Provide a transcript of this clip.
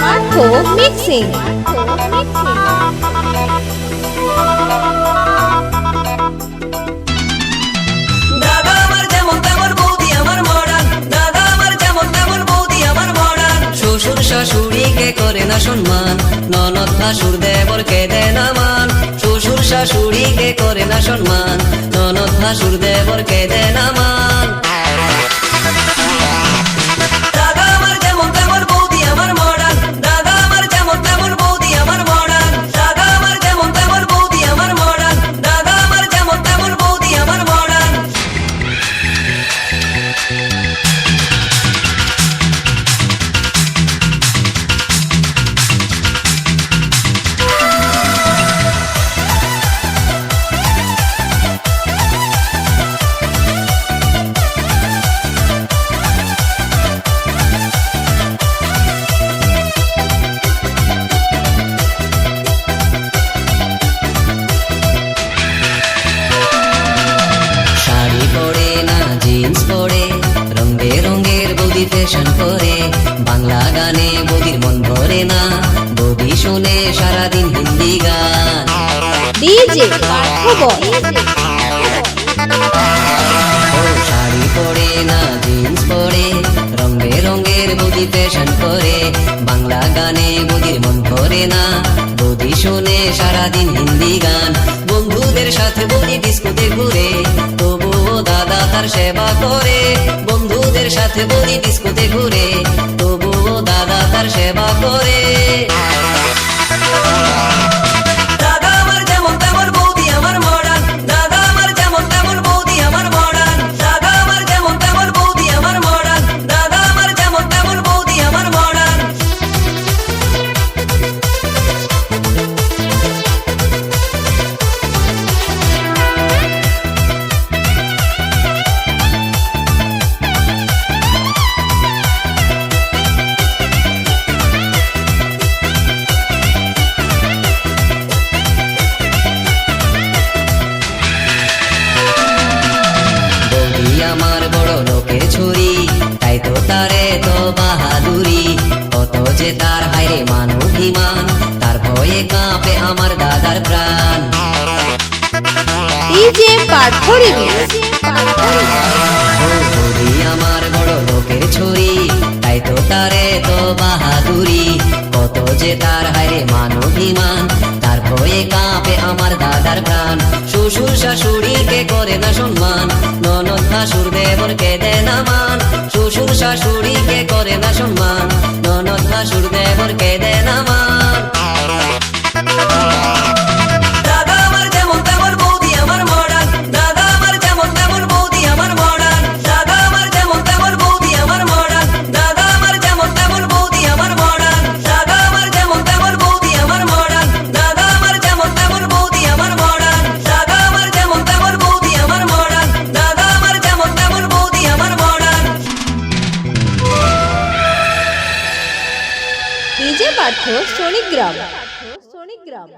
Marco Mixing. Mixing. শাশুড়িকে করে না সম্মান। ননদ ভাসুর দেবরকে দেয় না মান। শ্বশুর শাশুড়িকে করে না সম্মান। ননদ ভাসুর দেবরকে দেয় না মান। করে বাংলা গানে বৌদির মন ভরে না। বৌদি শুনে সারাদিন হিন্দি গান। শাড়ি পরে না জিন্স পরে রং বেরঙের বৌদি ফ্যাশন করে বাংলা গানে বৌদির মন ভরে না। বৌদি শুনে সারাদিন হিন্দি গান। বন্ধুদের সাথে বৌদি ডিস্কোতে ঘুরে। তবুও দাদা তার সেবা করে। বন্ধুদের সাথে বলি ডিস্কোতে ঘুরে তবুও দাদা তার সেবা করে। আমার বড় লোকের ছুরি তাই তো তারে তো বাহাদুরি। কত যে তার হাইরে মান অভিমান তার ভয়ে কাঁপে আমার দাদার প্রাণ। আমার বড় লোকের ছুরি তাই তো তারে তো বাহাদুরি। কত যে তার হাইরে মান অভিমান তার ভয়ে কাঁপে আমার দাদার প্রাণ। শ্বশুর শাশুড়িকে করে না সম্মান। ননদ ভাসুর দেবর কেদে না মান। শ্বশুর শাশুড়িকে করে না সম্মান। ননদ ভাসুর ডিজে পার্থ সোনিগ্রাম সোনিগ্রাম